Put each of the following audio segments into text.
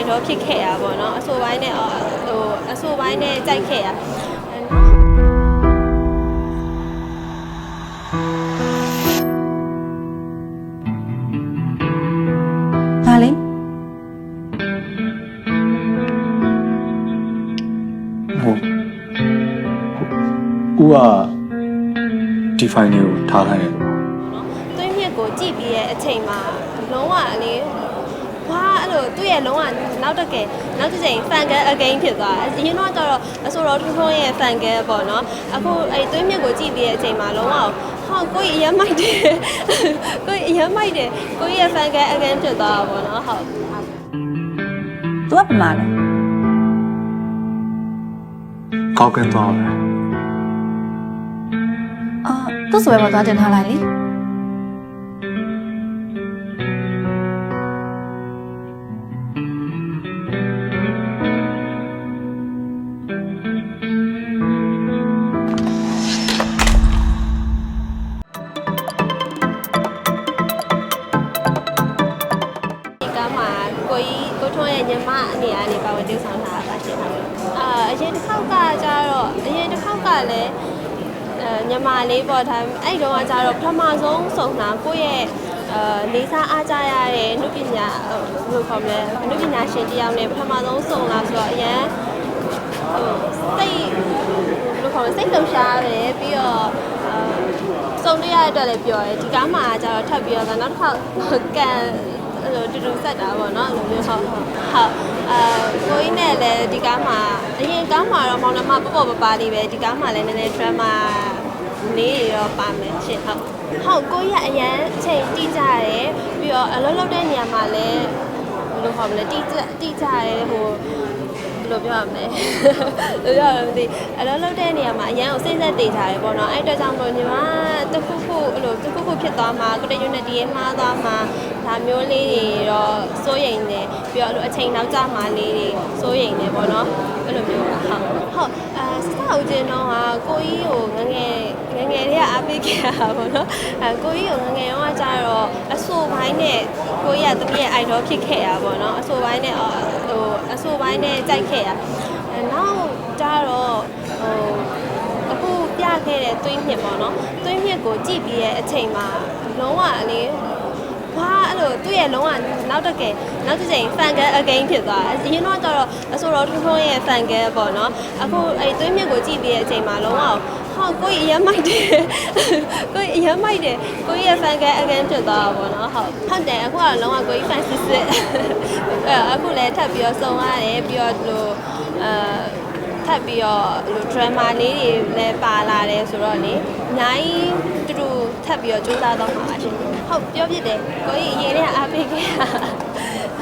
idol ဖြစ်ခဲ့တာပေါ့နော်အဆိုပိုင်းနဲ့ဟိုအဆိုပိုင်းနဲ့ကြိုက်ခဲ့တာဘာလဲဟုတ်ဦးကဒီဖိုင်လေးကိုထားခိုင်းတယ်လို့နော်သွေးမြစ်ကိုကြည့်ပြီးရဲ့အချိန်မှာလုံးဝလေဘာအဲ့လို သူ့ရဲ့လုံးဝနောက်တစ်ကယ်နောက်တစ်ချိန် fan girl again ဖြစ်သွားတယ်အရင်တော့ကျတော့အဆိုတော်ထွန်းထွန်းရဲ့ fan girl ပေါ့နော်အခုအဲ့သွေးမြစ်ကိုကြည့်ပြီးရဲ့အချိန်မှာလုံးဝဟောကိုကြီးအရင်မိုက်တယ်ကိုကြီးအရင်မိုက်တယ်ကိုကြီးရဲ့ fan girl again ဖြစ်သွားတာပေါ့နော်ဟုတ်သူကပမာလဲကောက်ကင်းသွားတယ်အာသူ့ဆိုပဲမသွားတင်ထားလိုက်လေ ထွန်းရဲ့ညီမအနေနဲ့နေပါဝင်တိဆောင်ထားတာရှင်အာအရင်တစ်ခေါက်ကကျတော့အရင်တစ်ခေါက်ကလည်းအဲညီမလေးပေါ့ဒါအဲ့တုန်းကကျတော့ပထမဆုံးစုံတာကိုယ့်ရဲ့အဲလေးစားအားကြရတဲ့နုပညာဟိုဘယ်လိုခေါ်မလဲနုပညာရှင်တစ်ယောက်နဲ့ပထမဆုံးစုံလာဆိုတော့အရင်ဟိုစိတ်ဘယ်လိုခေါ်မလဲစိတ်လှုပ်ရှားတယ်ပြီးတော့အဲစုံရရတဲ့အတွက်လည်းပြောရဲဒီကားမှာကျတော့ထပ်ပြီးတော့နောက်တစ်ခေါက်ကန် အဲ့လိုတူတူဆက်တာပေါ့နော်အဲ့လိုမျိုးဟုတ်ဟုတ်ဟုတ်အာကိုကြီးနဲ့လည်းဒီကားမှာအရင်ကားမှာတော့မောင်နှမပေါ့ပေါ့ပပလေးပဲဒီကားမှာလည်းနည်းနည်း drama လေးတွေတော့ပါမယ်ရှင်ဟုတ်ဟုတ်ကိုကြီးကအရန်အချိန်တိကျတယ်ပြီးတော့အလုပ်လုပ်တဲ့နေရာမှာလည်းဘယ်လိုခေါ်မလဲတိကျတိကျတယ်ဟို ဘယ်လိုပြောရမလဲဘယ်လိုပြောရမလဲမသိအလုပ်လုပ်တဲ့နေရာမှာအရန်ကိုစိတ်ဆက်တည်ထားတယ်ပေါ့နော်အဲ့အတွက်ကြောင့်မလို့ညီမတစ်ခုခုအဲ့လိုတစ်ခုခုဖြစ်သွားမှာကိုတရွနဲ့ဒီရဲ့မှားသွားမှာဒါမျိုးလေးတွေတော့စိုးရိမ်တယ်ပြီးတော့အဲ့လိုအချိန်နောက်ကျမှလေးတွေစိုးရိမ်တယ်ပေါ့နော်အဲ့လိုမျိုးပါဟုတ်ဟုတ်အဲစစဦးချင်းတော့ဟာကိုကြီးကိုငငယ်ငငယ်လေးကအားပေးခဲ့တာပေါ့နော်အဲကိုကြီးကိုငငယ်တော့ကျတော့အဆို ပိုင်းနဲ့ကိုကြီးကတမီးရဲ့ idol ဖြစ်ခဲ့တာပေါ့နော်အဆိုပိုင်းနဲ့ဟိုအဆိုပိုင်းနဲ့ကြိုက်ခဲ့တာအဲနောက်ကျတော့ဟိုအခုပြခဲ့တဲ့သွေးမြစ်ပေါ့နော်သွေးမြစ်ကိုကြည့်ပြီးရဲ့အချိန်မှာလုံးဝလေဘာအဲ့လို သူ့ရဲ့လုံးဝနောက်တစ်ကယ်နောက်တစ်ချိန် fan girl again ဖြစ်သွားတယ်အရင်တော့ကျတော့အဆိုတော်ထွန်းထွန်းရဲ့ fan girl ပေါ့နော်အခုအဲ့သွေးမြစ်ကိုကြည့်ပြီးရဲ့အချိန်မှာလုံးဝဟောကိုကြီးအရင်မိုက်တယ်ကိုကြီးအရင်မိုက်တယ်ကိုကြီးရဲ့ fan girl again ဖြစ်သွားတာပေါ့နော်ဟုတ်ဟုတ်တယ်အခုကလုံးဝကိုကြီး fan စစ်စစ်အဲ့အခုလည်းထပ်ပြီးတော့စုံရတယ်ပြီးတော့ဒီလိုအဲ ထပ်ပြီးတော့ဟို drama လေးတွေလည်းပါလာတယ်ဆိုတော့လေအများကြီးတူတူထပ်ပြီးတော့စူးစမ်းတော့မှာပါရှင်ဟုတ်ပြောပြတယ်ကိုကြီးအရင်ကအားပေးခဲ့တာ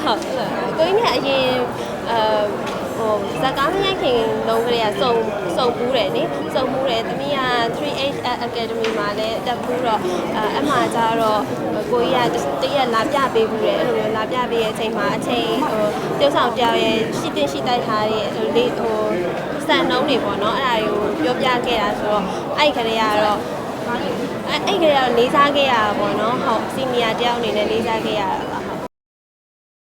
ဟုတ်ကိုကြီးကအရင်အဲဟိုဇကားမရိုက်ခင်လုံးကလေးကစုံစုံပူးတယ်လေစုံပူးတယ်သမီးက 3H Academy မှာလည်းတက်ပူးတော့အဲအမှကြတော့ကိုကြီးကတရက်လာပြပေးဘူးတယ်အဲ့လိုမျိုးလာပြပေးရဲ့အချိန်မှာအချိန်ဟို tiêu ဆောင်ပြောင်းရဲ့ရှိတင်ရှိတိုက်ထားတဲ့ဟိုလေးဟို စံနှုံးတွေပေါ့နော်အဲ့ဒါတွေကိုပြောပြခဲ့တာဆိုတော့အဲ့ခရေကတော့အဲ့အဲ့ခရေကတော့လေးစားခဲ့ရတာပေါ့နော်ဟုတ်စီနီယာတယောက်အနေနဲ့လေးစားခဲ့ရတာပါဟုတ်